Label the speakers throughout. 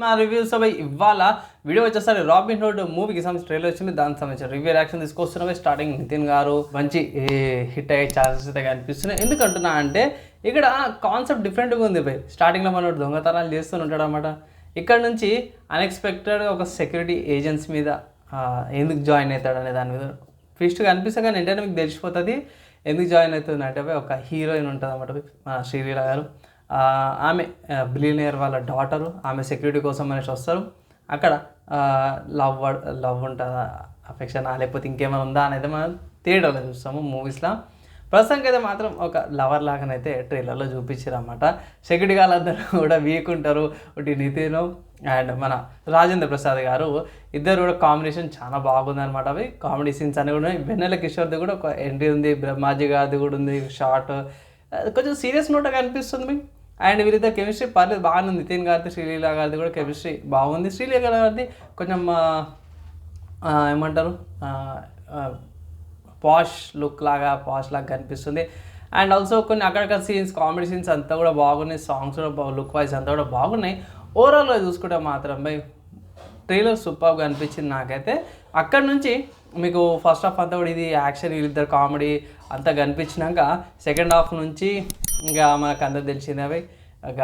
Speaker 1: మా రివ్యూస్ అవి ఇవాళ వీడియో వచ్చేసరి రాబిన్ హుడ్ మూవీకి సంబంధించిన ట్రైలర్ వచ్చింది. దానికి సంబంధించిన రివ్యూ రియాక్షన్ తీసుకొస్తున్నవి స్టార్టింగ్ నితిన్ గారు మంచి హిట్ అయ్యే ఛాన్సెస్ అయితే కనిపిస్తున్నాయి. ఎందుకంటున్నా అంటే ఇక్కడ కాన్సెప్ట్ డిఫరెంట్గా ఉంది భయ్ స్టార్టింగ్లో మనోడు దొంగతనాలు చేస్తుంటాడు అనమాట ఇక్కడ నుంచి అన్ఎక్స్పెక్టెడ్గా ఒక సెక్యూరిటీ ఏజెంట్స్ మీద ఎందుకు జాయిన్ అవుతాడు అనే దాని మీద ఫిస్ట్ కనిపిస్తే కానీ వెంటనే మీకు తెలిసిపోతుంది. ఎందుకు జాయిన్ అవుతుంది అంటే ఒక హీరోయిన్ ఉంటుంది అన్నమాట మన శ్రీలీల గారు. ఆమె బిలియనియర్ వాళ్ళ డాటరు ఆమె సెక్యూరిటీ కోసం అనేసి వస్తారు. అక్కడ లవ్ లవ్ ఉంటుందా అఫెక్షన్ లేకపోతే ఇంకేమైనా ఉందా అనేది మనం థియేటర్లో చూస్తాము మూవీస్లో ప్రస్తుతానికి అయితే మాత్రం ఒక లవర్ లాగానైతే ట్రైలర్లో చూపించారు అనమాట సెక్యూరిటీ వాళ్ళందరూ కూడా వీక్ ఉంటారు ఒకటి నితిన్ అండ్ మన రాజేంద్ర ప్రసాద్ గారు. ఇద్దరు కూడా కాంబినేషన్ చాలా బాగుంది అనమాట అవి కామెడీ సీన్స్ అని కూడా. ఉన్నాయి వెన్నెల కిషోర్ది కూడా ఒక ఎంట్రీ ఉంది బ్రహ్మాజీ గారిది కూడా ఉంది షార్ట్ కొంచెం సీరియస్ నోట్గా అనిపిస్తుంది మీకు? అండ్ వీరిద్దరు కెమిస్ట్రీ పర్లేదు బాగానే ఉంది నితిన్ గారిది శ్రీలీల గారిది కూడా కెమిస్ట్రీ బాగుంది. శ్రీలీల గారిది కొంచెం ఏమంటారు? పాష్ లుక్ లాగా పాష్ లాగా కనిపిస్తుంది. అండ్ ఆల్సో కొన్ని అక్కడక్కడ సీన్స్ కామెడీ సీన్స్ అంతా కూడా బాగున్నాయి. సాంగ్స్ కూడా లుక్ వైజ్ అంతా కూడా బాగున్నాయి. ఓవరాల్గా చూసుకుంటే మాత్రం బై ట్రైలర్ సూపర్గా అనిపించింది నాకైతే. అక్కడ నుంచి మీకు ఫస్ట్ హాఫ్ అంతా కూడా ఇది యాక్షన్ వీళ్ళిద్దరు కామెడీ అంతా కనిపించినాక సెకండ్ హాఫ్ నుంచి ఇంకా మనకు అందరు తెలిసినవి ఇక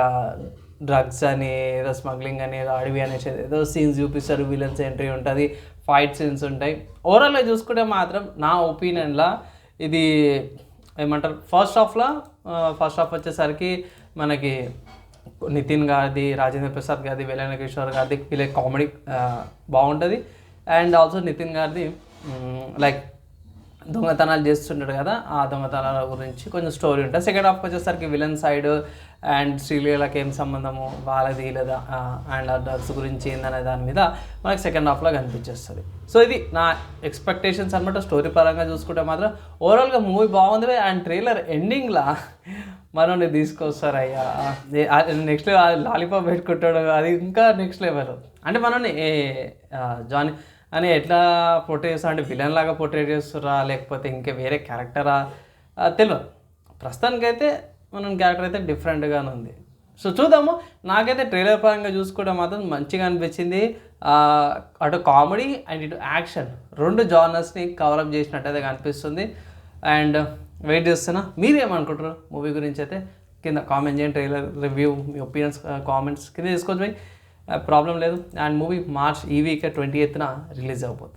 Speaker 1: డ్రగ్స్ అని ఏదో స్మగ్లింగ్ అని ఏదో అడవి అనేసి ఏదో సీన్స్ చూపిస్తారు విలన్స్ ఎంట్రీ ఉంటుంది ఫైట్ సీన్స్ ఉంటాయి. ఓవరాల్గా చూసుకుంటే మాత్రం నా ఒపీనియన్లో ఇది ఏమంటారు ఫస్ట్ హాఫ్లో ఫస్ట్ హాఫ్ వచ్చేసరికి మనకి నితిన్ గారిది రాజేంద్ర ప్రసాద్ గారిది వెలైన కిషోర్ గారిది వీళ్ళ కామెడీ బాగుంటుంది. అండ్ ఆల్సో నితిన్ గారిది లైక్ దొంగతనాలు చేస్తుంటాడు కదా ఆ దొంగతనాల గురించి కొంచెం స్టోరీ ఉంటుంది. సెకండ్ హాఫ్ వచ్చేసరికి విలన్ సైడ్ అండ్ శ్రీలీలకి ఏం సంబంధము వాళ్ళది లేదా అండ్ ఆ డ్రగ్స్ గురించి ఏందనే దాని మీద మనకి సెకండ్ హాఫ్లో కనిపించేస్తుంది. సో ఇది నా ఎక్స్పెక్టేషన్స్ అనమాట స్టోరీ పరంగా చూసుకుంటే మాత్రం ఓవరాల్గా మూవీ బాగుంది అండ్ ట్రైలర్ ఎండింగ్లా మనల్ని తీసుకొస్తారయ్యా. నెక్స్ట్ లాలీపాప్ పెట్టుకుంటాడు అది ఇంకా నెక్స్ట్ లెవెల్ అంటే మనల్ని ఏ జానీ అని ఎట్లా పోర్ట్రేట్ చేస్తా అంటే విలన్ లాగా పోర్ట్రేట్ చేస్తురా? లేకపోతే ఇంకా వేరే క్యారెక్టరా తెలియదు ప్రస్తుతానికైతే మనం క్యారెక్టర్ అయితే డిఫరెంట్గానే ఉంది. సో చూద్దాము. నాకైతే ట్రైలర్ పరంగా చూసుకోవడం మాత్రం మంచిగా అనిపించింది. అటు కామెడీ అండ్ ఇటు యాక్షన్ రెండు జానర్స్ని కవరప్ చేసినట్టయితే కనిపిస్తుంది. అండ్ వెయిట్ చేస్తున్నా. మీరేమనుకుంటారు మూవీ గురించి అయితే కింద కామెంట్ చేయండి. ట్రైలర్ రివ్యూ మీ ఒపీనియన్స్ కామెంట్స్ కింద తీసుకోవచ్చు ప్రాబ్లం లేదు. అండ్ మూవీ మార్చ్ ఈ వీక్ ట్వంటీ ఎయిత్న రిలీజ్ అవబోతుంది